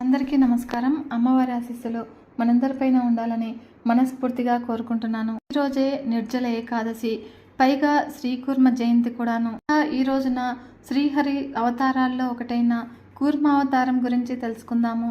అందరికీ నమస్కారం. అమ్మవారి ఆశీస్సులు మనందరిపైన ఉండాలని మనస్ఫూర్తిగా కోరుకుంటున్నాను. ఈరోజే నిర్జల ఏకాదశి. పైగా శ్రీకూర్మ జయంతి కూడాను. ఈ రోజున శ్రీహరి అవతారాల్లో ఒకటైన కూర్మ అవతారం గురించి తెలుసుకుందాము.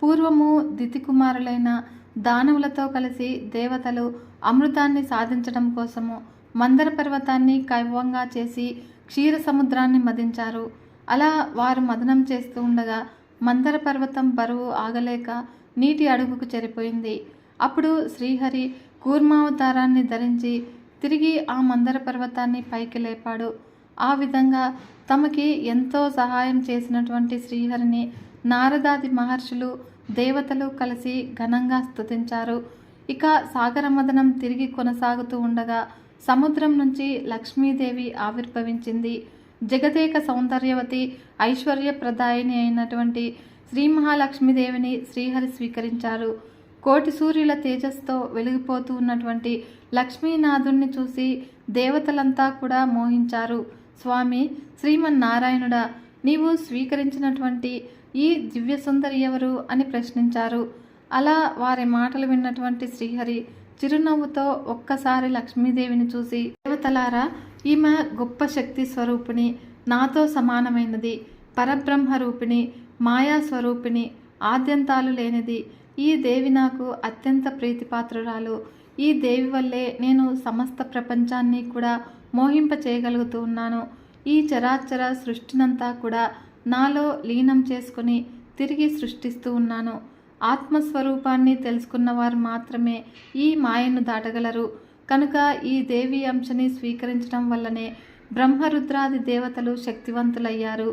పూర్వము దితి కుమారులైన దానవులతో కలిసి దేవతలు అమృతాన్ని సాధించడం కోసము మందర పర్వతాన్ని కైవంగా చేసి క్షీర సముద్రాన్ని మదించారు. అలా వారు మదనం చేస్తూ ఉండగా మందర పర్వతం బరువు ఆగలేక నీటి అడుగుకు చెరిపోయింది. అప్పుడు శ్రీహరి కూర్మావతారాన్ని ధరించి తిరిగి ఆ మందర పర్వతాన్ని పైకి లేపాడు. ఆ విధంగా తమకి ఎంతో సహాయం చేసినటువంటి శ్రీహరిని నారదాది మహర్షులు దేవతలు కలిసి ఘనంగా స్తుతించారు. ఇక సాగరమదనం తిరిగి కొనసాగుతూ ఉండగా సముద్రం నుంచి లక్ష్మీదేవి ఆవిర్భవించింది. జగదేక సౌందర్యవతి ఐశ్వర్యప్రదాయిని అయినటువంటి శ్రీ మహాలక్ష్మీదేవిని శ్రీహరి స్వీకరించారు. కోటి సూర్యుల తేజస్తో వెలిగిపోతూ ఉన్నటువంటి లక్ష్మీనాథుణ్ణి చూసి దేవతలంతా కూడా మోహించారు. స్వామి శ్రీమన్నారాయణుడా నీవు స్వీకరించినటువంటి ఈ దివ్య సుందరి ఎవరు అని ప్రశ్నించారు. అలా వారి మాటలు విన్నటువంటి శ్రీహరి చిరునవ్వుతో ఒక్కసారి లక్ష్మీదేవిని చూసి దేవతలారా ఈమె గొప్ప శక్తి స్వరూపిణి నాతో సమానమైనది పరబ్రహ్మ రూపిణి మాయా స్వరూపిణి ఆద్యంతాలు లేనిది. ఈ దేవి నాకు అత్యంత ప్రీతిపాత్రురాలు. ఈ దేవి వల్లే నేను సమస్త ప్రపంచాన్ని కూడా మోహింప చేయగలుగుతూ ఉన్నాను. ఈ చరాచర సృష్టినంతా కూడా నాలో లీనం చేసుకుని తిరిగి సృష్టిస్తూ ఉన్నాను. ఆత్మస్వరూపాన్ని తెలుసుకున్న వారు మాత్రమే ఈ మాయను దాటగలరు. కనుక ఈ దేవి అంశని స్వీకరించడం వల్లనే బ్రహ్మరుద్రాది దేవతలు శక్తివంతులయ్యారు.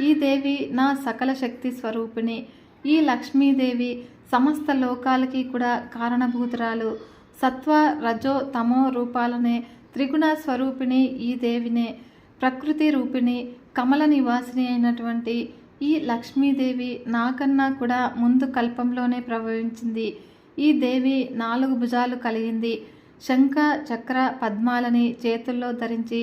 ఈ దేవి నా సకల శక్తి స్వరూపిణి. ఈ లక్ష్మీదేవి సమస్త లోకాలకి కూడా కారణభూతురాలు. సత్వ రజో తమో రూపాలనే త్రిగుణ స్వరూపిణి ఈ దేవినే. ప్రకృతి రూపిణి కమల నివాసిని అయినటువంటి ఈ లక్ష్మీదేవి నాకన్నా కూడా ముందు కల్పంలోనే ప్రభవించింది ఈ దేవి నాలుగు భుజాలు కలిగింది. శంఖ చక్ర పద్మాలని చేతుల్లో ధరించి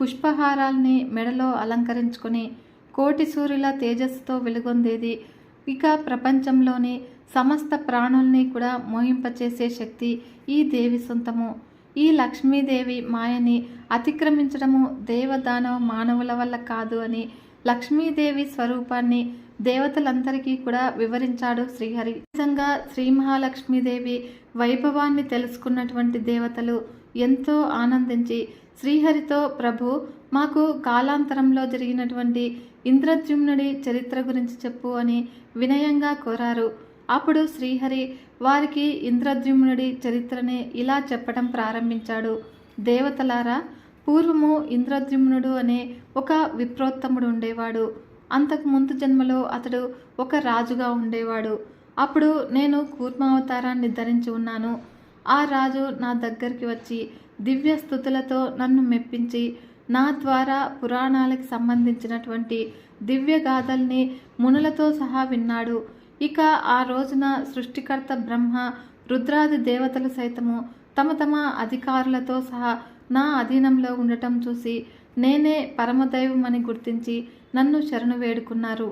పుష్పహారాల్ని మెడలో అలంకరించుకొని కోటి సూర్యుల తేజస్సుతో వెలుగొందేది ఇక ప్రపంచంలోని సమస్త ప్రాణుల్ని కూడా మోహింపచేసే శక్తి ఈ దేవి సొంతము. ఈ లక్ష్మీదేవి మాయని అతిక్రమించడము దేవదానవ మానవుల వల్ల కాదు అని లక్ష్మీదేవి స్వరూపాన్ని దేవతలందరికీ కూడా వివరించాడు శ్రీహరి. నిజంగా శ్రీ మహాలక్ష్మీదేవి వైభవాన్ని తెలుసుకున్నటువంటి దేవతలు ఎంతో ఆనందించి శ్రీహరితో ప్రభు మాకు కాలాంతరంలో జరిగినటువంటి ఇంద్రద్యుమ్నుడి చరిత్ర గురించి చెప్పు అని వినయంగా కోరారు. అప్పుడు శ్రీహరి వారికి ఇంద్రద్యుమ్నుడి చరిత్రని ఇలా చెప్పడం ప్రారంభించాడు. దేవతలారా పూర్వము ఇంద్రద్యుమ్నుడు అనే ఒక విప్రోత్తముడు ఉండేవాడు. అంతకు ముందు జన్మలో అతడు ఒక రాజుగా ఉండేవాడు. అప్పుడు నేను కూర్మావతారాన్ని ధరించి ఉన్నాను. ఆ రాజు నా దగ్గరికి వచ్చి దివ్య స్థుతులతో నన్ను మెప్పించి నా ద్వారా పురాణాలకు సంబంధించినటువంటి దివ్య గాథల్ని మునులతో సహా విన్నాడు. ఇక ఆ రోజున సృష్టికర్త బ్రహ్మ రుద్రాది దేవతలు సైతము తమ తమ అధికారులతో సహా నా అధీనంలో ఉండటం చూసి నేనే పరమదైవమని గుర్తించి నన్ను శరణు వేడుకున్నారు.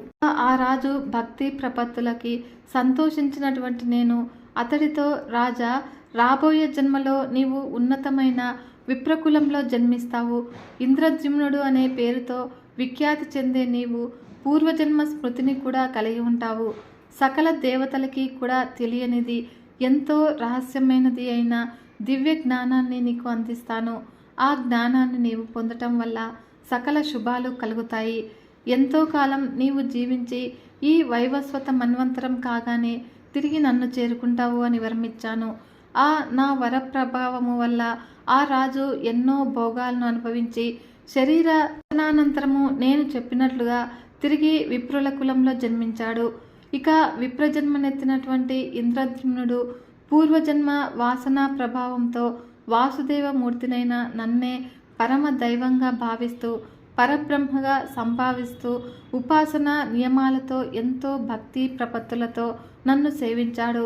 ఆ రాజు భక్తి ప్రపత్తులకి సంతోషించినటువంటి నేను. అతడితో రాజా రాబోయే జన్మలో నీవు ఉన్నతమైన విప్రకులంలో జన్మిస్తావు. ఇంద్రద్యుమ్నుడు అనే పేరుతో విఖ్యాతి చెందే నీవు పూర్వజన్మ స్మృతిని కూడా కలిగి ఉంటావు. సకల దేవతలకి కూడా తెలియనిది ఎంతో రహస్యమైనది అయిన దివ్య జ్ఞానాన్ని నీకు అందిస్తాను. ఆ జ్ఞానాన్ని నీవు పొందటం వల్ల సకల శుభాలు కలుగుతాయి. ఎంతో కాలం నీవు జీవించి ఈ వైవస్వత మన్వంతరం కాగానే తిరిగి నన్ను చేరుకుంటావు అని వరమిచ్చాను. ఆ నా వర ప్రభావము వల్ల ఆ రాజు ఎన్నో భోగాలను అనుభవించి శరీర అనంతరము నేను చెప్పినట్లుగా తిరిగి విప్రుల కులంలో జన్మించాడు. ఇక విప్రజన్మనెత్తినటువంటి ఇంద్రద్యుమ్నుడు పూర్వజన్మ వాసన ప్రభావంతో వాసుదేవ మూర్తినైన నన్నే పరమ దైవంగా భావిస్తూ పరబ్రహ్మగా సంభావిస్తూ ఉపాసన నియమాలతో ఎంతో భక్తి ప్రపత్తులతో నన్ను సేవించాడు.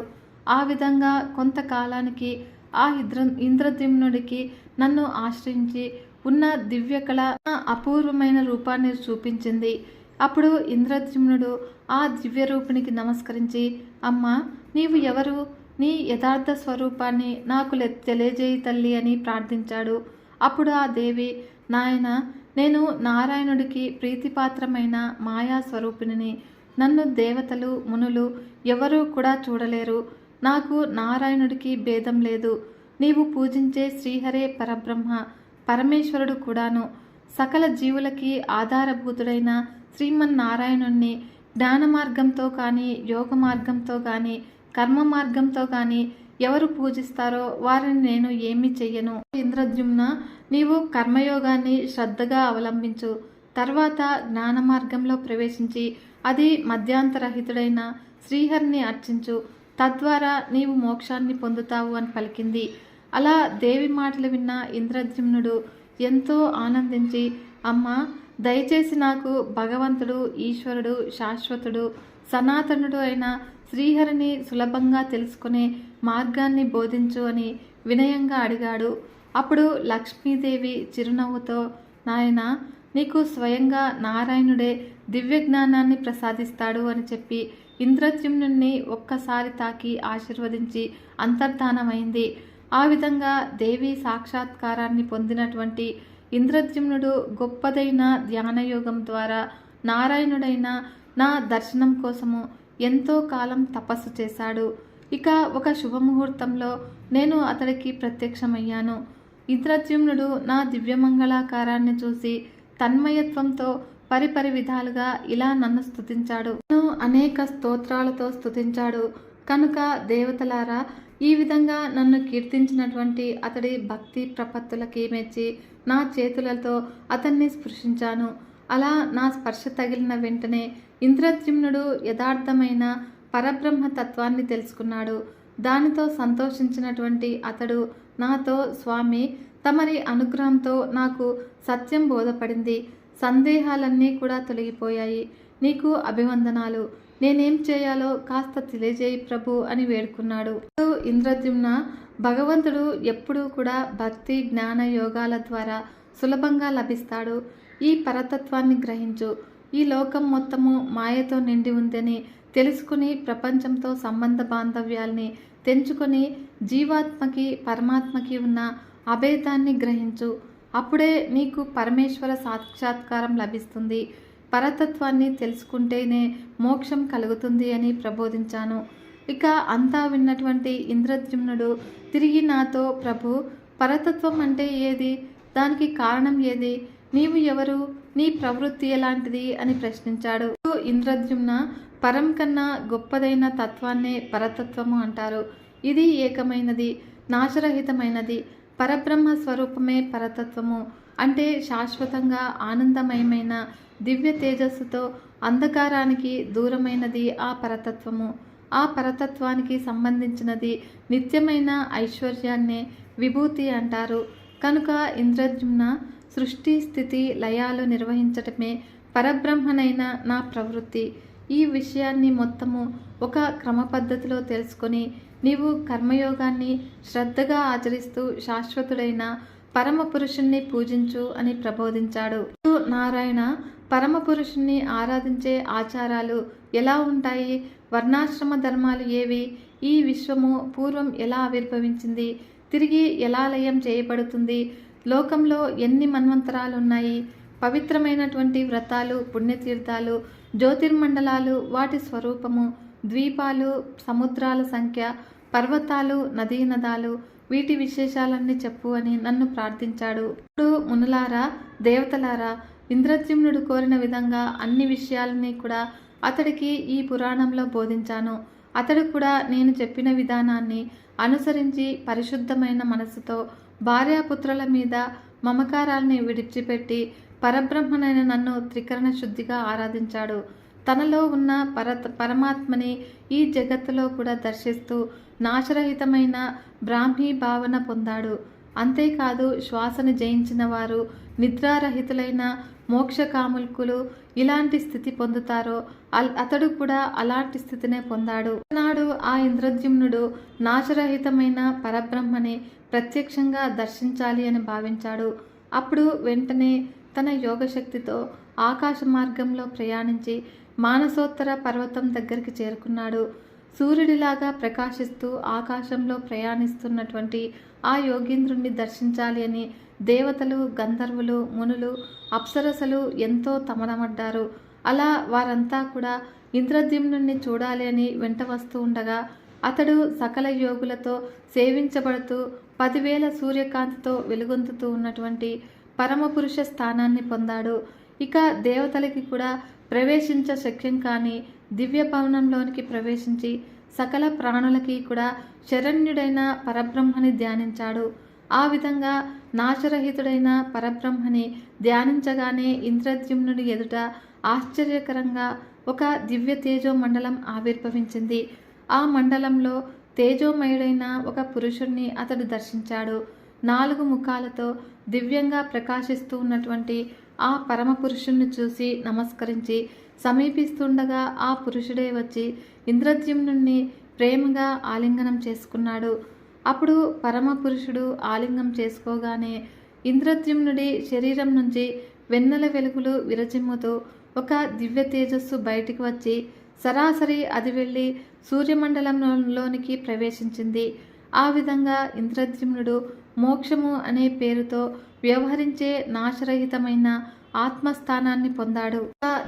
ఆ విధంగా కొంతకాలానికి ఆ ఇంద్ర ఇంద్రద్యుమ్నుడికి నన్ను ఆశ్రయించి ఉన్న దివ్య కళ అపూర్వమైన రూపాన్ని చూపించింది. అప్పుడు ఇంద్రద్యుమ్నుడు ఆ దివ్య రూపిణికి నమస్కరించి అమ్మా నీవు ఎవరు? నీ యథార్థ స్వరూపాన్ని నాకు తెలియజేయి తల్లి అని ప్రార్థించాడు. అప్పుడు ఆ దేవి నాయన నేను నారాయణుడికి ప్రీతిపాత్రమైన మాయా స్వరూపిణిని నన్ను దేవతలు మునులు ఎవరూ కూడా చూడలేరు. నాకు నారాయణుడికి భేదం లేదు. నీవు పూజించే శ్రీహరే పరబ్రహ్మ పరమేశ్వరుడు కూడాను. సకల జీవులకి ఆధారభూతుడైన శ్రీమన్నారాయణుణ్ణి జ్ఞాన మార్గంతో కానీ యోగ మార్గంతో కానీ కర్మ మార్గంతో కానీ ఎవరు పూజిస్తారో వారిని నేను ఏమి చెయ్యను. ఇంద్రద్యుమ్న నీవు కర్మయోగాన్ని శ్రద్ధగా అవలంబించు. తర్వాత జ్ఞాన మార్గంలో ప్రవేశించి అది మధ్యాంతరహితుడైన శ్రీహరిని అర్చించు. తద్వారా నీవు మోక్షాన్ని పొందుతావు అని పలికింది. అలా దేవి మాటలు విన్న ఇంద్రద్యుమ్నుడు ఎంతో ఆనందించి అమ్మ దయచేసి నాకు భగవంతుడు ఈశ్వరుడు శాశ్వతుడు సనాతనుడు అయిన శ్రీహరిని సులభంగా తెలుసుకునే మార్గాన్ని బోధించు అని వినయంగా అడిగాడు. అప్పుడు లక్ష్మీదేవి చిరునవ్వుతో నాయన నీకు స్వయంగా నారాయణుడే దివ్య జ్ఞానాన్ని ప్రసాదిస్తాడు అని చెప్పి ఇంద్రద్యుమ్నుణ్ణి ఒక్కసారి తాకి ఆశీర్వదించి అంతర్ధానమైంది. ఆ విధంగా దేవి సాక్షాత్కారాన్ని పొందినటువంటి ఇంద్రద్యుమ్నుడు గొప్పదైన ధ్యానయోగం ద్వారా నారాయణుడైన నా దర్శనం కోసము ఎంతో కాలం తపస్సు చేశాడు. ఇక ఒక శుభముహూర్తంలో నేను అతడికి ప్రత్యక్షమయ్యాను. ఇంద్రద్యుమ్నుడు నా దివ్యమంగళాకారాన్ని చూసి తన్మయత్వంతో పరిపరి విధాలుగా ఇలా నన్ను స్తుతించాడు. నన్ను అనేక స్తోత్రాలతో స్థుతించాడు కనుక దేవతలారా ఈ విధంగా నన్ను కీర్తించినటువంటి అతడి భక్తి ప్రపత్తులకి మెచ్చి నా చేతులతో అతన్ని స్పృశించాను. అలా నా స్పర్శ తగిలిన వెంటనే ఇంద్రద్యుమ్నుడు యథార్థమైన పరబ్రహ్మ తత్వాన్ని తెలుసుకున్నాడు. దానితో సంతోషించినటువంటి అతడు నాతో స్వామి తమరి అనుగ్రహంతో నాకు సత్యం బోధపడింది. సందేహాలన్నీ కూడా తొలగిపోయాయి. నీకు అభివందనాలు. నేనేం చేయాలో కాస్త తెలియజేయి ప్రభు అని వేడుకున్నాడు. అప్పుడు ఇంద్రద్యుమ్న భగవంతుడు ఎప్పుడూ కూడా భక్తి జ్ఞాన యోగాల ద్వారా సులభంగా లభిస్తాడు. ఈ పరతత్వాన్ని గ్రహించు. ఈ లోకం మొత్తము మాయతో నిండి ఉందని తెలుసుకుని ప్రపంచంతో సంబంధ బాంధవ్యాల్ని తెంచుకొని జీవాత్మకి పరమాత్మకి ఉన్న అభేదాన్ని గ్రహించు. అప్పుడే నీకు పరమేశ్వర సాక్షాత్కారం లభిస్తుంది. పరతత్వాన్ని తెలుసుకుంటేనే మోక్షం కలుగుతుంది అని ప్రబోధించాను. ఇక అంతా విన్నటువంటి ఇంద్రద్యుమ్నుడు తిరిగి నాతో ప్రభు పరతత్వం అంటే ఏది? దానికి కారణం ఏది? నీవు ఎవరు? నీ ప్రవృత్తి ఎలాంటిది? అని ప్రశ్నించాడు. ఇంద్రద్యుమ్న పరం కన్నా గొప్పదైన తత్వాన్నే పరతత్వము అంటారు. ఇది ఏకమైనది నాశరహితమైనది పరబ్రహ్మ స్వరూపమే పరతత్వము. అంటే శాశ్వతంగా ఆనందమయమైన దివ్య తేజస్సుతో అంధకారానికి దూరమైనది ఆ పరతత్వము. ఆ పరతత్వానికి సంబంధించినది నిత్యమైన ఐశ్వర్యాన్నే విభూతి అంటారు. కనుక ఇంద్రజుమ్న సృష్టి స్థితి లయాలు నిర్వహించటమే పరబ్రహ్మనైన నా ప్రవృత్తి. ఈ విషయాన్ని మొత్తము ఒక క్రమ పద్ధతిలో తెలుసుకొని నీవు కర్మయోగాన్ని శ్రద్ధగా ఆచరిస్తూ శాశ్వతుడైన పరమ పురుషుణ్ణి పూజించు అని ప్రబోధించాడు. నారాయణ పరమ పురుషుణ్ణి ఆరాధించే ఆచారాలు ఎలా ఉంటాయి? వర్ణాశ్రమ ధర్మాలు ఏవి? ఈ విశ్వము పూర్వం ఎలా ఆవిర్భవించింది? తిరిగి ఎలా లయం చేయబడుతుంది? లోకంలో ఎన్ని మన్వంతరాలు ఉన్నాయి పవిత్రమైనటువంటి వ్రతాలు పుణ్యతీర్థాలు జ్యోతిర్మండలాలు వాటి స్వరూపము ద్వీపాలు సముద్రాల సంఖ్య పర్వతాలు నదీ నదాలు వీటి విశేషాలన్నీ చెప్పు అని నన్ను ప్రార్థించాడు. ఇప్పుడు మునులారా దేవతలారా ఇంద్రద్యుమ్నుడు కోరిన విధంగా అన్ని విషయాలని కూడా అతడికి ఈ పురాణంలో బోధించాను. అతడు కూడా నేను చెప్పిన విధానాన్ని అనుసరించి పరిశుద్ధమైన మనసుతో భార్యాపుత్రుల మీద మమకారాల్ని విడిచిపెట్టి పరబ్రహ్మనైన నన్ను త్రికరణ శుద్ధిగా ఆరాధించాడు. తనలో ఉన్న పర పరమాత్మని ఈ జగత్తులో కూడా దర్శిస్తూ నాశరహితమైన బ్రాహ్మీ భావన పొందాడు. అంతేకాదు శ్వాసను జయించిన వారు నిద్రారహితులైన మోక్షకాముల్కులు ఇలాంటి స్థితి పొందుతారో అల్- అతడు కూడా అలాంటి స్థితినే పొందాడు. నాడు ఆ ఇంద్రద్యుమ్నుడు నాశరహితమైన పరబ్రహ్మని ప్రత్యక్షంగా దర్శించాలి అని భావించాడు. అప్పుడు వెంటనే తన యోగశక్తితో ఆకాశ మార్గంలో ప్రయాణించి మానసోత్తర పర్వతం దగ్గరికి చేరుకున్నాడు. సూర్యుడిలాగా ప్రకాశిస్తూ ఆకాశంలో ప్రయాణిస్తున్నటువంటి ఆ యోగీంద్రుణ్ణి దర్శించాలి అని దేవతలు గంధర్వులు మునులు అప్సరసలు ఎంతో తమనమడ్డారు అలా వారంతా కూడా ఇంద్రద్యుమ్నుణ్ణి చూడాలి అని వెంట వస్తూ ఉండగా అతడు సకల యోగులతో సేవించబడుతూ పదివేల సూర్యకాంతితో వెలుగొందుతూ ఉన్నటువంటి పరమపురుష స్థానాన్ని పొందాడు. ఇక దేవతలకి కూడా ప్రవేశించ శక్యం కాని దివ్య భవనంలోనికి ప్రవేశించి సకల ప్రాణులకి కూడా శరణ్యుడైన పరబ్రహ్మని ధ్యానించాడు. ఆ విధంగా నాశరహితుడైన పరబ్రహ్మని ధ్యానించగానే ఇంద్రద్యుమ్నుడి ఎదుట ఆశ్చర్యకరంగా ఒక దివ్య తేజో మండలం ఆవిర్భవించింది. ఆ మండలంలో తేజోమయుడైన ఒక పురుషుణ్ణి అతడు దర్శించాడు. నాలుగు ముఖాలతో దివ్యంగా ప్రకాశిస్తూ ఉన్నటువంటి ఆ పరమ పురుషుణ్ణి చూసి నమస్కరించి సమీపిస్తుండగా ఆ పురుషుడే వచ్చి ఇంద్రద్యుమ్నుణ్ణి ప్రేమగా ఆలింగనం చేసుకున్నాడు. అప్పుడు పరమ పురుషుడు ఆలింగం చేసుకోగానే ఇంద్రద్యుమ్నుడి శరీరం నుంచి వెన్నెల వెలుగులు విరచిమ్ముతూ ఒక దివ్య తేజస్సు బయటికి వచ్చి సరాసరి అది వెళ్ళి సూర్యమండలంలోనికి ప్రవేశించింది. ఆ విధంగా ఇంద్రద్యుమ్నుడు మోక్షము అనే పేరుతో వ్యవహరించే నాశరహితమైన ఆత్మస్థానాన్ని పొందాడు.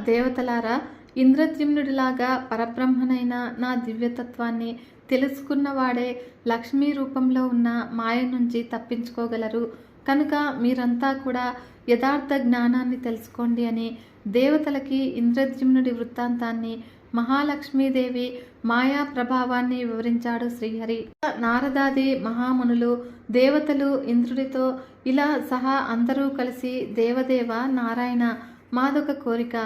దేవతలారా ఇంద్రద్యుమ్నుడిలాగా పరబ్రహ్మనైన నా దివ్యతత్వాన్ని తెలుసుకున్నవాడే లక్ష్మీ రూపంలో ఉన్న మాయ నుంచి తప్పించుకోగలరు. కనుక మీరంతా కూడా యథార్థ జ్ఞానాన్ని తెలుసుకోండి అని దేవతలకి ఇంద్రద్యుమ్నుడి వృత్తాంతాన్ని మహాలక్ష్మీదేవి మాయా ప్రభావాన్ని వివరించాడు శ్రీహరి. నారదాది మహామునులు దేవతలు ఇంద్రుడితో ఇలా సహా అందరూ కలిసి దేవదేవ నారాయణ మాదొక కోరిక.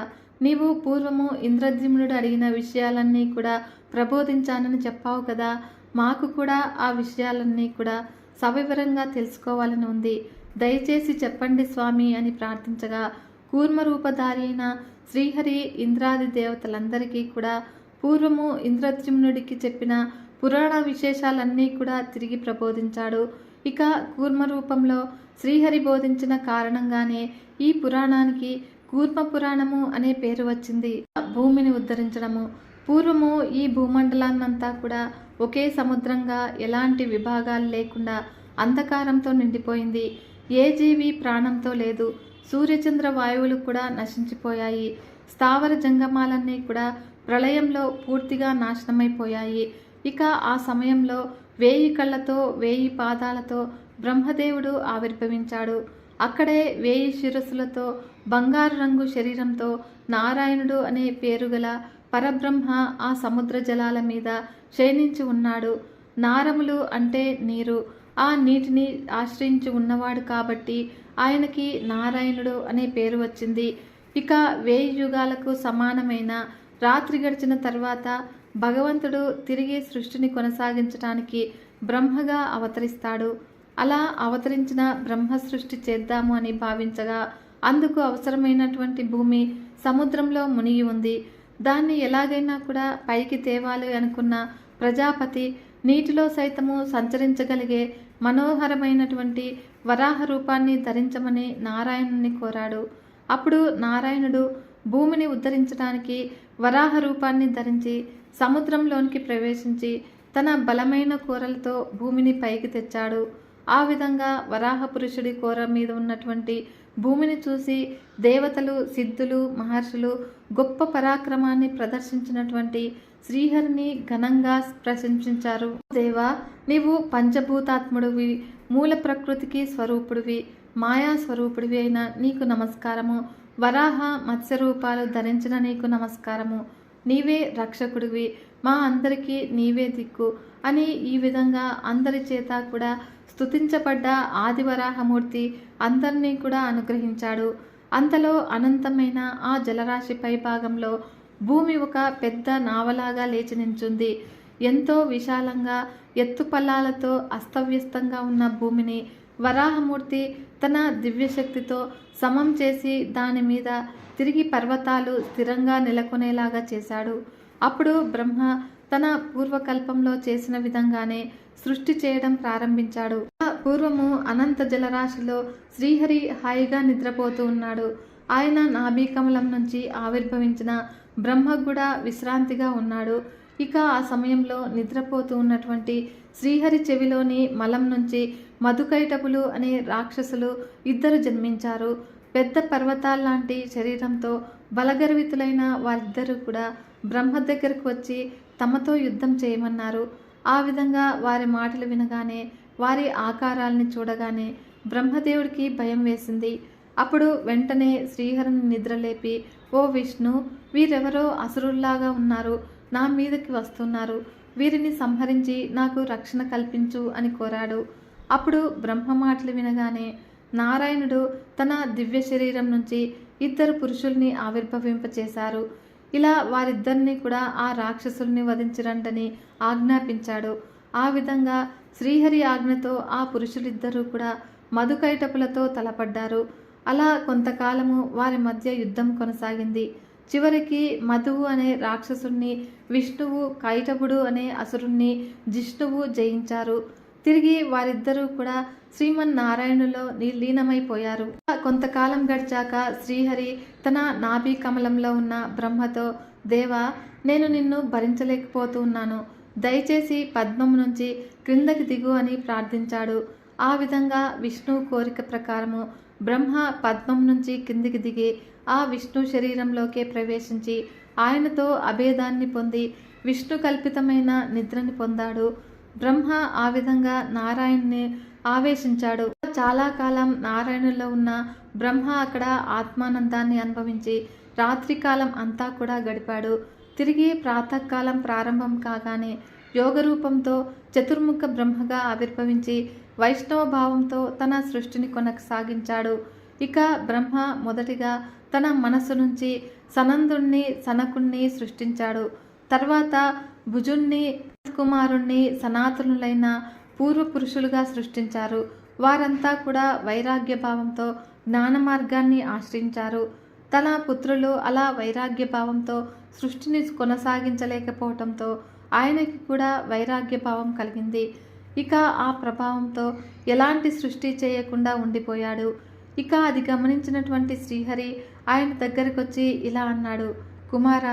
నీవు పూర్వము ఇంద్రద్యుమ్నుడు అడిగిన విషయాలన్నీ కూడా ప్రబోధించానని చెప్పావు కదా. మాకు కూడా ఆ విషయాలన్నీ కూడా సవివరంగా తెలుసుకోవాలని ఉంది. దయచేసి చెప్పండి స్వామి అని ప్రార్థించగా కూర్మరూపధారి అయిన శ్రీహరి ఇంద్రాది దేవతలందరికీ కూడా పూర్వము ఇంద్రద్యుమ్నుడికి చెప్పిన పురాణ విశేషాలన్నీ కూడా తిరిగి ప్రబోధించాడు. ఇక కూర్మ రూపంలో శ్రీహరి బోధించిన కారణంగానే ఈ పురాణానికి కూర్మ పురాణము అనే పేరు వచ్చింది. భూమిని ఉద్ధరించడము. పూర్వము ఈ భూమండలాన్నంతా కూడా ఒకే సముద్రంగా ఎలాంటి విభాగాలు లేకుండా అంధకారంతో నిండిపోయింది. ఏ జీవి ప్రాణంతో లేదు. సూర్యచంద్ర వాయువులు కూడా నశించిపోయాయి. స్థావర జంగమాలన్నీ కూడా ప్రళయంలో పూర్తిగా నాశనమైపోయాయి. ఇక ఆ సమయంలో వేయి కళ్ళతో వేయి పాదాలతో బ్రహ్మదేవుడు ఆవిర్భవించాడు. అక్కడే వేయి శిరస్సులతో బంగారు రంగు శరీరంతో నారాయణుడు అనే పేరుగల పరబ్రహ్మ ఆ సముద్ర జలాల మీద శయనించి ఉన్నాడు. నారములు అంటే నీరు. ఆ నీటిని ఆశ్రయించి ఉన్నవాడు కాబట్టి ఆయనకి నారాయణుడు అనే పేరు వచ్చింది. ఇక వేయి యుగాలకు సమానమైన రాత్రి గడిచిన తర్వాత భగవంతుడు తిరిగి సృష్టిని కొనసాగించడానికి బ్రహ్మగా అవతరిస్తాడు. అలా అవతరించిన బ్రహ్మ సృష్టి చేద్దాము అని భావించగా అందుకు అవసరమైనటువంటి భూమి సముద్రంలో మునిగి ఉంది. దాన్ని ఎలాగైనా కూడా పైకి తేవాలి అనుకున్న ప్రజాపతి నీటిలో సైతము సంచరించగలిగే మనోహరమైనటువంటి వరాహ రూపాన్ని ధరించమని నారాయణుని కోరాడు. అప్పుడు నారాయణుడు భూమిని ఉద్ధరించడానికి వరాహ రూపాన్ని ధరించి సముద్రంలోనికి ప్రవేశించి తన బలమైన కూరలతో భూమిని పైకి తెచ్చాడు. ఆ విధంగా వరాహ పురుషుడి కోర మీద ఉన్నటువంటి భూమిని చూసి దేవతలు సిద్ధులు మహర్షులు గొప్ప పరాక్రమాన్ని ప్రదర్శించినటువంటి శ్రీహరిని ఘనంగా ప్రశంసించారు. దేవా నీవు పంచభూతాత్ముడివి మూల ప్రకృతికి స్వరూపుడివి మాయా స్వరూపుడివి అయిన నీకు నమస్కారము. వరాహ మత్స్య రూపాలు ధరించిన నీకు నమస్కారము. నీవే రక్షకుడివి మా అందరికీ నీవే దిక్కు అని ఈ విధంగా అందరి చేత కూడా స్థుతించబడ్డ ఆదివరాహమూర్తి అందరినీ కూడా అనుగ్రహించాడు. అంతలో అనంతమైన ఆ జలరాశి పై భాగంలో భూమి ఒక పెద్ద నావలాగా లేచి నించుంది. ఎంతో విశాలంగా ఎత్తుపల్లాలతో అస్తవ్యస్తంగా ఉన్న భూమిని వరాహమూర్తి తన దివ్యశక్తితో సమం చేసి దాని మీద తిరిగి పర్వతాలు స్థిరంగా నెలకొనేలాగా చేశాడు. అప్పుడు బ్రహ్మ తన పూర్వకల్పంలో చేసిన విధంగానే సృష్టి చేయడం ప్రారంభించాడు. ఆ పూర్వము అనంత జలరాశిలో శ్రీహరి హాయిగా నిద్రపోతూ ఉన్నాడు. ఆయన నాభీకమలం నుంచి ఆవిర్భవించిన బ్రహ్మ కూడా విశ్రాంతిగా ఉన్నాడు. ఇక ఆ సమయంలో నిద్రపోతూ ఉన్నటువంటి శ్రీహరి చెవిలోని మలం నుంచి మధుకైటపులు అనే రాక్షసులు ఇద్దరు జన్మించారు. పెద్ద పర్వతాల్లాంటి శరీరంతో బలగర్వితులైన వారిద్దరూ కూడా బ్రహ్మ దగ్గరకు వచ్చి తమతో యుద్ధం చేయమన్నారు. ఆ విధంగా వారి మాటలు వినగానే వారి ఆకారాల్ని చూడగానే బ్రహ్మదేవుడికి భయం వేసింది. అప్పుడు వెంటనే శ్రీహరిని నిద్రలేపి ఓ విష్ణు వీరెవరో అసురుల్లాగా ఉన్నారు నా మీదకి వస్తున్నారు వీరిని సంహరించి నాకు రక్షణ కల్పించు అని కోరాడు. అప్పుడు బ్రహ్మ మాటలు వినగానే నారాయణుడు తన దివ్య శరీరం నుంచి ఇద్దరు పురుషుల్ని ఆవిర్భవింపచేశారు. ఇలా వారిద్దరిని కూడా ఆ రాక్షసుల్ని వధించరంటని ఆజ్ఞాపించాడు. ఆ విధంగా శ్రీహరి ఆజ్ఞతో ఆ పురుషులిద్దరూ కూడా మధుకైటపులతో తలపడ్డారు. అలా కొంతకాలము వారి మధ్య యుద్ధం కొనసాగింది. చివరికి మధువు అనే రాక్షసుణ్ణి విష్ణువు కైటపుడు అనే అసురుణ్ణి జిష్ణువు జయించారు. తిరిగి వారిద్దరూ కూడా శ్రీమన్నారాయణులో లీనమైపోయారు. కొంతకాలం గడిచాక శ్రీహరి తన నాభి కమలంలో ఉన్న బ్రహ్మతో దేవా నేను నిన్ను భరించలేకపోతూ ఉన్నాను దయచేసి పద్మం నుంచి క్రిందకి దిగు అని ప్రార్థించాడు. ఆ విధంగా విష్ణు కోరిక ప్రకారము బ్రహ్మ పద్మం నుంచి కిందికి దిగి ఆ విష్ణు శరీరంలోకే ప్రవేశించి ఆయనతో అభేదాన్ని పొంది విష్ణు కల్పితమైన నిద్రని పొందాడు. బ్రహ్మ ఆ విధంగా నారాయణ్ణి ఆవేశించాడు. చాలా కాలం నారాయణుల్లో ఉన్న బ్రహ్మ అక్కడ ఆత్మానందాన్ని అనుభవించి రాత్రికాలం అంతా కూడా గడిపాడు. తిరిగి ప్రాతకాలం ప్రారంభం కాగానే యోగ రూపంతో చతుర్ముఖ బ్రహ్మగా ఆవిర్భవించి వైష్ణవ భావంతో తన సృష్టిని కొనసాగించాడు. ఇక బ్రహ్మ మొదటిగా తన మనసు నుంచి సనందుణ్ణి సనకుణ్ణి సృష్టించాడు. తర్వాత భుజుణ్ణి కుమారుణ్ణి సనాతనులైన పూర్వ పురుషులుగా సృష్టించారు. వారంతా కూడా వైరాగ్య భావంతో జ్ఞాన మార్గాన్ని ఆశ్రయించారు. తన పుత్రులు అలా వైరాగ్య భావంతో సృష్టిని కొనసాగించలేకపోవటంతో ఆయనకి కూడా వైరాగ్య భావం కలిగింది. ఇక ఆ ప్రభావంతో ఎలాంటి సృష్టి చేయకుండా ఉండిపోయాడు. ఇక అది గమనించినటువంటి శ్రీహరి ఆయన దగ్గరకు వచ్చి ఇలా అన్నాడు కుమార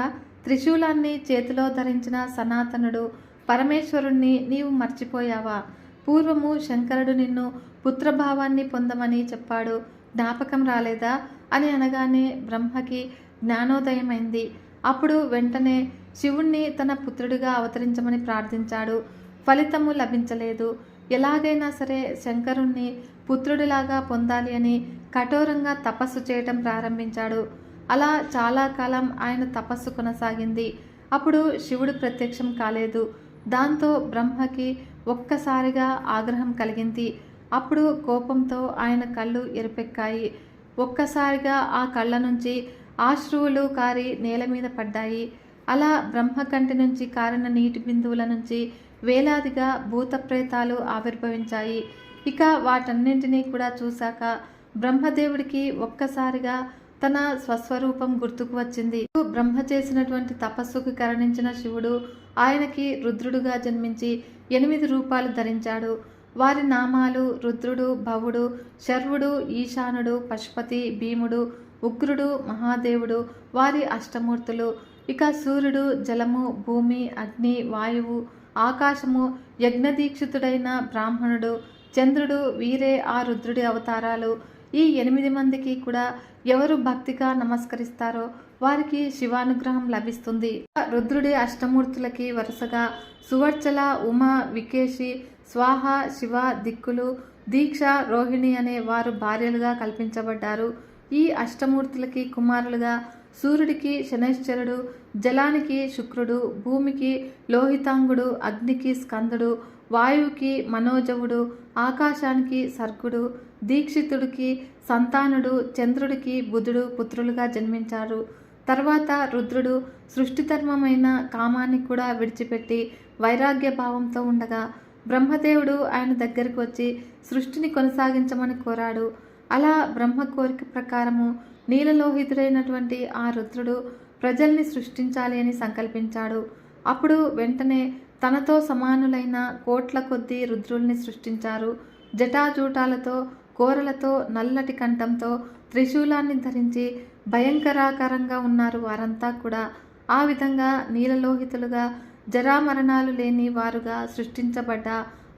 త్రిశూలాన్ని చేతిలో ధరించిన సనాతనుడు పరమేశ్వరుణ్ణి నీవు మర్చిపోయావా? పూర్వము శంకరుడు నిన్ను పుత్రభావాన్ని పొందమని చెప్పాడు. జ్ఞాపకం రాలేదా? అని అనగానే బ్రహ్మకి జ్ఞానోదయమైంది. అప్పుడు వెంటనే శివుణ్ణి తన పుత్రుడిగా అవతరించమని ప్రార్థించాడు. ఫలితము లభించలేదు. ఎలాగైనా సరే శంకరుణ్ణి పుత్రుడిలాగా పొందాలి అని కఠోరంగా తపస్సు చేయటం ప్రారంభించాడు. అలా చాలా కాలం ఆయన తపస్సు కొనసాగింది. అప్పుడు శివుడు ప్రత్యక్షం కాలేదు. దాంతో బ్రహ్మకి ఒక్కసారిగా ఆగ్రహం కలిగింది. అప్పుడు కోపంతో ఆయన కళ్ళు ఎరుపెక్కాయి. ఒక్కసారిగా ఆ కళ్ళ నుంచి ఆశ్రువులు కారి నేల మీద పడ్డాయి. అలా బ్రహ్మకంటి నుంచి కారిన నీటి బిందువుల నుంచి వేలాదిగా భూత ప్రేతాలు ఆవిర్భవించాయి. ఇక వాటన్నింటినీ కూడా చూశాక బ్రహ్మదేవుడికి ఒక్కసారిగా తన స్వస్వరూపం గుర్తుకు వచ్చింది. బ్రహ్మ చేసినటువంటి తపస్సుకు కరణించిన శివుడు ఆయనకి రుద్రుడుగా జన్మించి ఎనిమిది రూపాలు ధరించాడు. వారి నామాలు రుద్రుడు భవుడు శర్వుడు ఈశానుడు పశుపతి భీముడు ఉగ్రుడు మహాదేవుడు వారి అష్టమూర్తులు. ఇక సూర్యుడు జలము భూమి అగ్ని వాయువు ఆకాశము యజ్ఞదీక్షితుడైన బ్రాహ్మణుడు చంద్రుడు వీరే ఆ రుద్రుడి అవతారాలు. ఈ ఎనిమిది మందికి కూడా ఎవరు భక్తిగా నమస్కరిస్తారో వారికి శివానుగ్రహం లభిస్తుంది. రుద్రుడి అష్టమూర్తులకి వరుసగా సువర్చల ఉమ వికేషి స్వాహ శివ దిక్కులు దీక్ష రోహిణి అనే వారు భార్యలుగా కల్పించబడ్డారు. ఈ అష్టమూర్తులకి కుమారులుగా సూర్యుడికి శనైశ్చరుడు జలానికి శుక్రుడు భూమికి లోహితాంగుడు అగ్నికి స్కందుడు వాయువుకి మనోజవుడు ఆకాశానికి సర్గుడు దీక్షితుడికి సంతానుడు చంద్రుడికి బుధుడు పుత్రులుగా జన్మించారు. తర్వాత రుద్రుడు సృష్టిధర్మమైన కామాన్ని కూడా విడిచిపెట్టి వైరాగ్య భావంతో ఉండగా బ్రహ్మదేవుడు ఆయన దగ్గరికి వచ్చి సృష్టిని కొనసాగించమని కోరాడు. అలా బ్రహ్మ కోరిక ప్రకారము నీలలోహితుడైనటువంటి ఆ రుద్రుడు ప్రజల్ని సృష్టించాలి అని సంకల్పించాడు. అప్పుడు వెంటనే తనతో సమానులైన కోట్ల కొద్దీ రుద్రుల్ని సృష్టించారు. జటాజూటాలతో కోరలతో నల్లటి కంఠంతో త్రిశూలాన్ని ధరించి భయంకరాకారంగా ఉన్నారు వారంతా కూడా. ఆ విధంగా నీలలోహితులుగా జరామరణాలు లేని వారుగా సృష్టించబడ్డ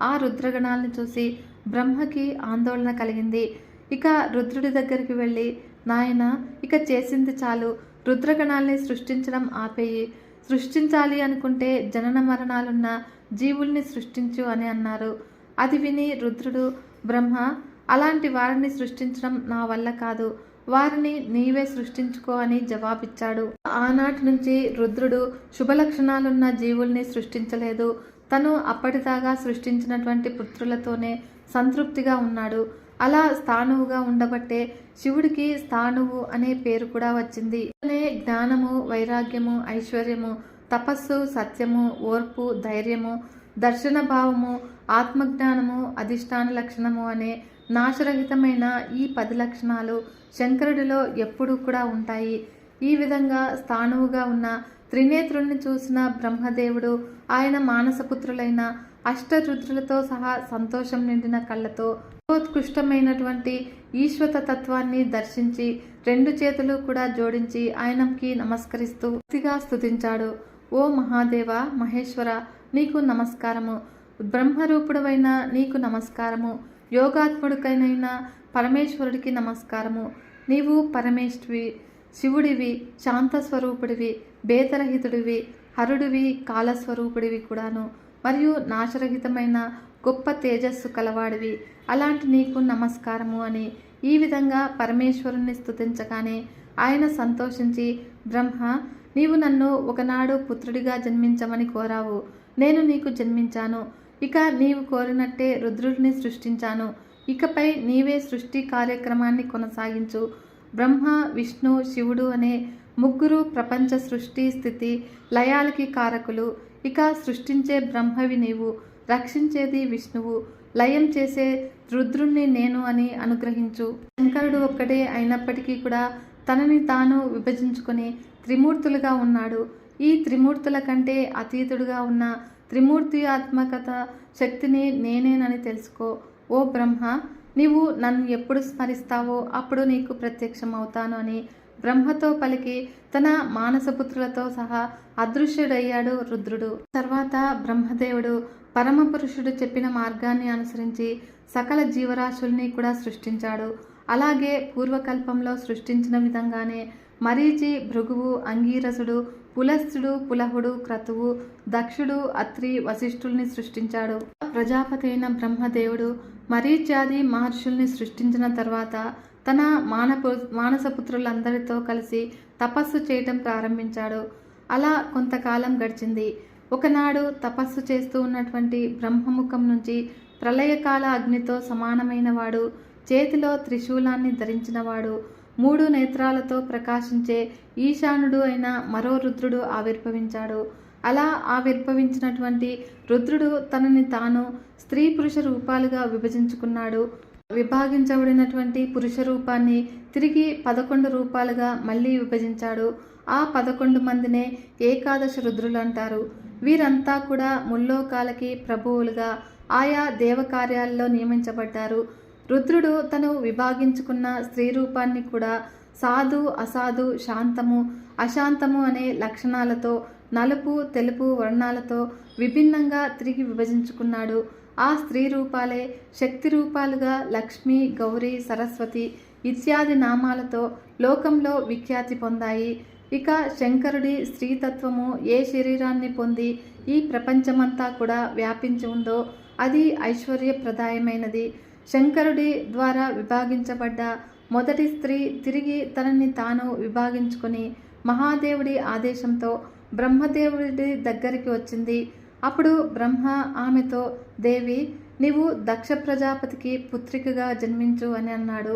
ఆ రుద్రగణాలను చూసి బ్రహ్మకి ఆందోళన కలిగింది. ఇక రుద్రుడి దగ్గరికి వెళ్ళి నాయన ఇక చేసింది చాలు. రుద్రగణాల్ని సృష్టించడం ఆపేయి. సృష్టించాలి అనుకుంటే జనన మరణాలున్న జీవుల్ని సృష్టించు అని అన్నారు. అది విని రుద్రుడు బ్రహ్మ అలాంటి వారిని సృష్టించడం నా వల్ల కాదు. వారిని నీవే సృష్టించుకో అని జవాబిచ్చాడు. ఆనాటి నుంచి రుద్రుడు శుభ లక్షణాలున్న జీవుల్ని సృష్టించలేదు. తను అప్పటిదాకా సృష్టించినటువంటి పుత్రులతోనే సంతృప్తిగా ఉన్నాడు. అలా స్థానువుగా ఉండబట్టే శివుడికి స్థానువు అనే పేరు కూడా వచ్చింది. అనే జ్ఞానము వైరాగ్యము ఐశ్వర్యము తపస్సు సత్యము ఓర్పు ధైర్యము దర్శన భావము ఆత్మజ్ఞానము అధిష్టాన లక్షణము అనే నాశరహితమైన ఈ పది లక్షణాలు శంకరుడిలో ఎప్పుడూ కూడా ఉంటాయి. ఈ విధంగా స్థానువుగా ఉన్న త్రినేత్రుణ్ణి చూసిన బ్రహ్మదేవుడు ఆయన మానసపుత్రులైన అష్టరుద్రులతో సహా సంతోషం నిండిన కళ్ళతో ఉత్కృష్టమైనటువంటి ఈశ్వత తత్వాన్ని దర్శించి రెండు చేతులు కూడా జోడించి ఆయనకి నమస్కరిస్తూ భక్తిగా స్తుతించాడు. ఓ మహాదేవ మహేశ్వర నీకు నమస్కారము. బ్రహ్మరూపుడవైన నీకు నమస్కారము. యోగాత్ముడికైన పరమేశ్వరుడికి నమస్కారము. నీవు పరమేశ్వరి శివుడివి శాంతస్వరూపుడివి భేదరహితుడివి హరుడివి కాలస్వరూపుడివి కూడాను. మరియు నాశరహితమైన గొప్ప తేజస్సు కలవాడివి. అలాంటి నీకు నమస్కారము అని ఈ విధంగా పరమేశ్వరుణ్ణి స్థుతించగానే ఆయన సంతోషించి బ్రహ్మ నీవు నన్ను ఒకనాడు పుత్రుడిగా జన్మించమని కోరావు. నేను నీకు జన్మించాను. ఇక నీవు కోరినట్టే రుద్రుడిని సృష్టించాను. ఇకపై నీవే సృష్టి కార్యక్రమాన్ని కొనసాగించు. బ్రహ్మ విష్ణు శివుడు అనే ముగ్గురు ప్రపంచ సృష్టి స్థితి లయాలకి కారకులు. ఇక సృష్టించే బ్రహ్మవి నీవు రక్షించేది విష్ణువు లయం చేసే రుద్రుణ్ణి నేను అని అనుగ్రహించు. శంకరుడు ఒక్కడే అయినప్పటికీ కూడా తనని తాను విభజించుకొని త్రిమూర్తులుగా ఉన్నాడు. ఈ త్రిమూర్తుల కంటే అతీతుడుగా ఉన్న త్రిమూర్తి ఆత్మకత శక్తిని నేనేనని తెలుసుకో. ఓ బ్రహ్మ నీవు నన్ను ఎప్పుడు స్మరిస్తావో అప్పుడు నీకు ప్రత్యక్షమవుతాను అని బ్రహ్మతో పలికి తన మానసపుత్రులతో సహా అదృశ్యుడయ్యాడు రుద్రుడు. తర్వాత బ్రహ్మదేవుడు పరమపురుషుడు చెప్పిన మార్గాన్ని అనుసరించి సకల జీవరాశుల్ని కూడా సృష్టించాడు. అలాగే పూర్వకల్పంలో సృష్టించిన విధంగానే మరీచి భృగువు అంగీరసుడు పులస్తుడు పులహుడు క్రతువు దక్షుడు అత్రి వశిష్ఠుల్ని సృష్టించాడు. ప్రజాపతి అయిన బ్రహ్మదేవుడు మరీచాది మహర్షుల్ని సృష్టించిన తర్వాత తన మానపు మానసపుత్రులందరితో కలిసి తపస్సు చేయటం ప్రారంభించాడు. అలా కొంతకాలం గడిచింది. ఒకనాడు తపస్సు చేస్తూ ఉన్నటువంటి బ్రహ్మముఖం నుంచి ప్రళయకాల అగ్నితో సమానమైన వాడు చేతిలో త్రిశూలాన్ని ధరించినవాడు మూడు నేత్రాలతో ప్రకాశించే ఈశానుడు అయిన మరో రుద్రుడు ఆవిర్భవించాడు. అలా ఆవిర్భవించినటువంటి రుద్రుడు తనని తాను స్త్రీ పురుష రూపాలుగా విభజించుకున్నాడు. విభాగించబడినటువంటి పురుష రూపాన్ని తిరిగి పదకొండు రూపాలుగా మళ్ళీ విభజించాడు. ఆ పదకొండు మందినే ఏకాదశ రుద్రులు అంటారు. వీరంతా కూడా ముల్లోకాలకి ప్రభువులుగా ఆయా దేవకార్యాల్లో నియమించబడ్డారు. రుద్రుడు తను విభాగించుకున్న స్త్రీ రూపాన్ని కూడా సాధు అసాధు శాంతము అశాంతము అనే లక్షణాలతో నలుపు తెలుపు వర్ణాలతో విభిన్నంగా తిరిగి విభజించుకున్నాడు. ఆ స్త్రీ రూపాలే శక్తి రూపాలుగా లక్ష్మి గౌరీ సరస్వతి ఇత్యాది నామాలతో లోకంలో విఖ్యాతి పొందాయి. ఇక శంకరుడి స్త్రీతత్వము ఏ శరీరాన్ని పొంది ఈ ప్రపంచమంతా కూడా వ్యాపించి ఉందో అది ఐశ్వర్యప్రదాయమైనది. శంకరుడి ద్వారా విభాగించబడ్డ మొదటి స్త్రీ తిరిగి తనని తాను విభాగించుకొని మహాదేవుడి ఆదేశంతో బ్రహ్మదేవుడి దగ్గరికి వచ్చింది. అప్పుడు బ్రహ్మ ఆమెతో దేవి నీవు దక్ష ప్రజాపతికి పుత్రికగా జన్మించు అని అన్నాడు.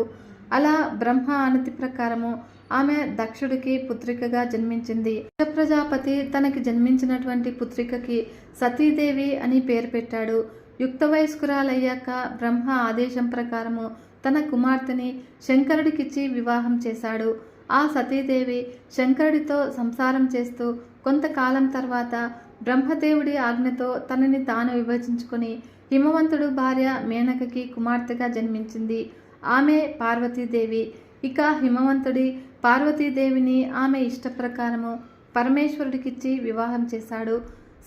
అలా బ్రహ్మ అనతి ప్రకారము ఆమె దక్షుడికి పుత్రికగా జన్మించింది. దక్ష ప్రజాపతి తనకి జన్మించినటువంటి పుత్రికకి సతీదేవి అని పేరు పెట్టాడు. యుక్త వయస్కురాలయ్యాక బ్రహ్మ ఆదేశం ప్రకారము తన కుమార్తెని శంకరుడికిచ్చి వివాహం చేశాడు. ఆ సతీదేవి శంకరుడితో సంసారం చేస్తూ కొంతకాలం తర్వాత బ్రహ్మదేవుడి ఆజ్ఞతో తనని తాను విభజించుకొని హిమవంతుడు భార్య మేనకకి కుమార్తెగా జన్మించింది. ఆమె పార్వతీదేవి. ఇక హిమవంతుడి పార్వతీదేవిని ఆమె ఇష్టప్రకారము పరమేశ్వరుడికిచ్చి వివాహం చేశాడు.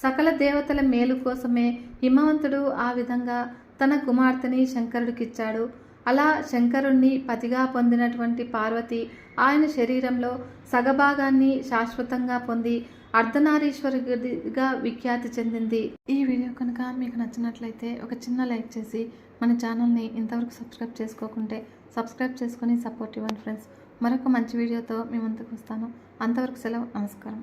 సకల దేవతల మేలు కోసమే హిమవంతుడు ఆ విధంగా తన కుమార్తెని శంకరుడికిచ్చాడు. అలా శంకరుణ్ణి పతిగా పొందినటువంటి పార్వతి ఆయన శరీరంలో సగభాగాన్ని శాశ్వతంగా పొంది అర్ధనారీశ్వరిగా విఖ్యాతి చెందింది. ఈ వీడియో కనుక మీకు నచ్చినట్లయితే ఒక చిన్న లైక్ చేసి మన ఛానల్ని ఇంతవరకు సబ్స్క్రైబ్ చేసుకోకుంటే సబ్స్క్రైబ్ చేసుకొని సపోర్ట్ ఇవ్వండి ఫ్రెండ్స్. మరొక మంచి వీడియోతో మీ ముందుకు వస్తాను. అంతవరకు సెలవు నమస్కారం.